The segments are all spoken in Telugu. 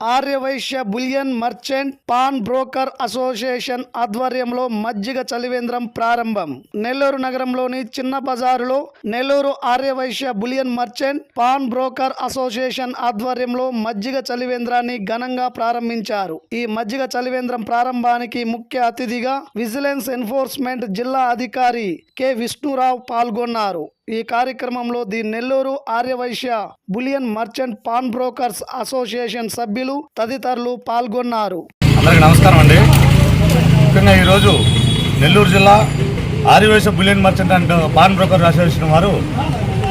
Aryavaishya bullion merchant pawn broker association ఆధ్వర్యంలో మజ్జిగ చలివేంద్రం ప్రారంభం. నెల్లూరు నగరంలోని చిన్న బజారులో Nellore Aryavaishya bullion merchant pawn broker association ఆధ్వర్యంలో మజ్జిగ చలివేంద్రాన్ని ఘనంగా ప్రారంభించారు. ఈ మజ్జిగ చలివేంద్రం ప్రారంభానికి ముఖ్య అతిథిగా విజిలెన్స్ ఎన్ఫోర్స్మెంట్ జిల్లా అధికారి కె. విష్ణురావు పాల్గొన్నారు. ఈ కార్యక్రమంలో the Nellore Aryavaishya bullion merchant pawn brokers association సభ్యులు తదితరులు పాల్గొన్నారు. అందరికీ నమస్కారం అండి. ముఖ్యంగా ఈరోజు నెల్లూరు జిల్లా Aryavaishya bullion merchant and pawn broker association వారు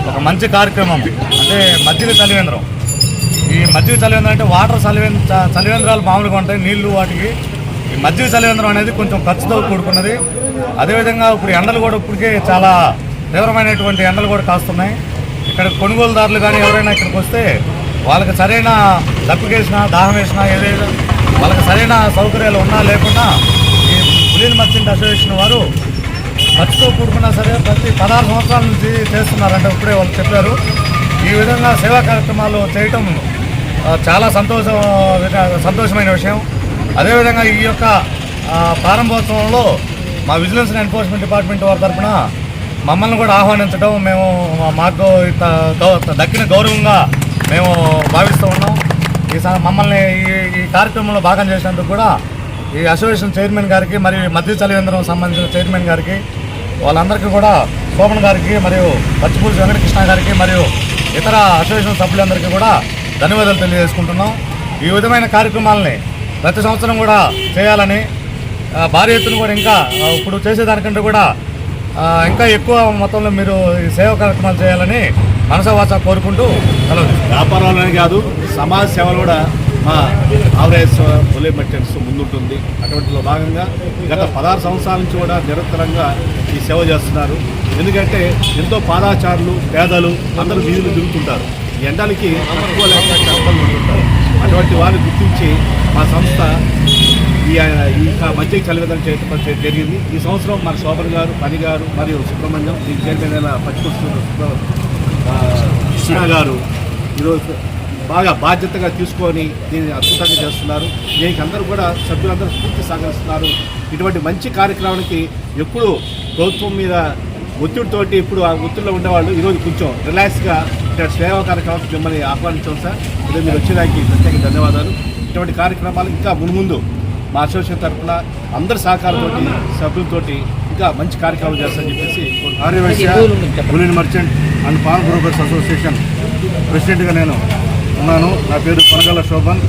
ఒక మంచి కార్యక్రమం అంటే మజ్జిగ చలివేంద్రం. ఈ మధ్య చలివేంద్రం అంటే వాటర్ చలివేంద్ర చలివేంద్రాలు మామూలుగా ఉంటాయి నీళ్ళు వాటికి. ఈ మధ్య చలివేంద్రం అనేది కొంచెం ఖర్చుతో కూడుకున్నది. అదేవిధంగా ఇప్పుడు ఎండలు కూడా ఇప్పటికే చాలా తీవ్రమైనటువంటి ఎండలు కూడా కాస్తున్నాయి. ఇక్కడ కొనుగోలుదారులు కానీ ఎవరైనా ఇక్కడికి వస్తే వాళ్ళకి సరైన దప్పికేసినా దాహం వేసినా ఏదైనా వాళ్ళకి సరైన సౌకర్యాలు ఉన్నా లేకున్నా ఈ పులియన్ మర్చెంట్ అసోసియేషన్ వారు ఖర్చుతో కూడుకున్నా సరే ప్రతి పదహారు సంవత్సరాల నుంచి చేస్తున్నారంటే ఇప్పుడే వాళ్ళు చెప్పారు. ఈ విధంగా సేవా కార్యక్రమాలు చేయటం చాలా సంతోషం సంతోషమైన విషయం. అదేవిధంగా ఈ యొక్క ప్రారంభోత్సవంలో మా విజిలెన్స్ అండ్ ఎన్ఫోర్స్మెంట్ డిపార్ట్మెంట్ వారి తరఫున మమ్మల్ని కూడా ఆహ్వానించడం మేము మాకు ఇంత గౌ- దక్కిన గౌరవంగా మేము భావిస్తూ ఉన్నాం. ఈ స- మమ్మల్ని ఈ ఈ కార్యక్రమంలో భాగం చేసినందుకు కూడా ఈ అసోసియేషన్ చైర్మన్ గారికి మరియు మధ్య చలివేంద్రం సంబంధించిన చైర్మన్ గారికి వాళ్ళందరికీ కూడా శోభన్ గారికి మరియు పచ్చిపూడి వెంకటకృష్ణ గారికి మరియు ఇతర అసోసియేషన్ సభ్యులందరికీ కూడా ధన్యవాదాలు తెలియజేసుకుంటున్నాం. ఈ విధమైన కార్యక్రమాలని ప్రతి సంవత్సరం కూడా చేయాలని భారీ ఎత్తున కూడా ఇంకా ఇప్పుడు చేసేదానికంటే కూడా ఇంకా ఎక్కువ మొత్తంలో మీరు సేవ కార్యక్రమాలు చేయాలని మనసవాస కోరుకుంటూ సెలవు తీసుకుంటాను. వ్యాపారాలనే కాదు సమాజ సేవలు కూడా మా ఆవరేజ్ పొలి మెట్టెన్స్ ముందుంటుంది. అటువంటిలో భాగంగా గత పదహారు సంవత్సరాల నుంచి కూడా నిరంతరంగా ఈ సేవ చేస్తున్నారు. ఎందుకంటే ఎంతో పాదాచారులు పేదలు అందరూ వీధులు తిరుగుతుంటారు. ఈ ఎండలకి తక్కువ లేక అటువంటి వారిని గుర్తించి మా సంస్థ ఈ ఈ మధ్య చలివేదన చేయడం జరిగింది. ఈ సంవత్సరం మన శోభన్ గారు పని గారు మరియు సుబ్రహ్మణ్యం దీని చైర్మన్ అయిన పచ్చిపురుషులు గారు ఈరోజు బాగా బాధ్యతగా తీసుకొని దీన్ని అద్భుతంగా చేస్తున్నారు. దీనికి అందరూ కూడా సభ్యులందరూ పూర్తి సహకరిస్తున్నారు ఇటువంటి మంచి కార్యక్రమానికి ఎప్పుడు ప్రభుత్వం మీద ఒత్తిడితోటి ఇప్పుడు ఆ ఒత్తిడిలో ఉండేవాళ్ళు ఈరోజు కొంచెం రిలాక్స్గా ఇక్కడ సేవా కార్యక్రమానికి మిమ్మల్ని ఆహ్వానించాం సార్. ఈరోజు మీరు వచ్చేదానికి ప్రత్యేక ధన్యవాదాలు. ఇటువంటి కార్యక్రమాలు ఇంకా మున్ముందు మా అసోసియేషన్ తరఫున అందరి సహకారంతో సభ్యులతోటి ఇంకా మంచి కార్యక్రమాలు చేస్తామని చెప్పేసి. Aryavaishya bullion merchant and pawn brokers association ప్రెసిడెంట్గా నేను ఉన్నాను. నా పేరు కొనగల్ల శోభన్.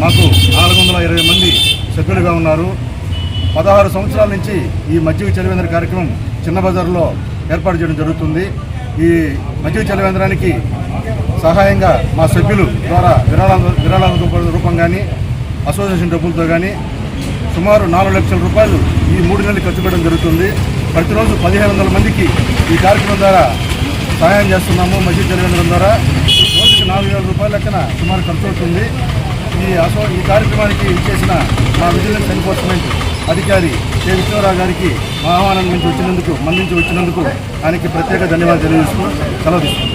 మాకు నాలుగు వందల ఇరవై మంది సభ్యులుగా ఉన్నారు. పదహారు సంవత్సరాల నుంచి ఈ మజ్జిగ చలివేంద్ర కార్యక్రమం చిన్న బజార్లో ఏర్పాటు చేయడం జరుగుతుంది. ఈ మజ్జిగ చలివేంద్రానికి సహాయంగా మా సభ్యులు ద్వారా విరాళాల విరాళాల రూప- రూపం కానీ అసోసియేషన్ డబ్బులతో కానీ సుమారు నాలుగు లక్షల రూపాయలు ఈ మూడు నెలలు ఖర్చు పెట్టడం జరుగుతుంది. ప్రతిరోజు పదిహేను వందల మందికి ఈ కార్యక్రమం ద్వారా సహాయం చేస్తున్నాము. మసీద్ జరగడం ద్వారా రోజుకి నాలుగు వేల రూపాయల లెక్కన సుమారు ఖర్చు అవుతుంది. ఈ అసో ఈ కార్యక్రమానికి ఇచ్చేసిన మా విజిలెన్స్ ఎన్ఫోర్స్మెంట్ అధికారి శ్రీ విష్ణురావు గారికి మా ఆహ్వానం నుంచి వచ్చినందుకు మందించి వచ్చినందుకు ఆయనకి ప్రత్యేక ధన్యవాదాలు తెలియజేస్తూ సెలవు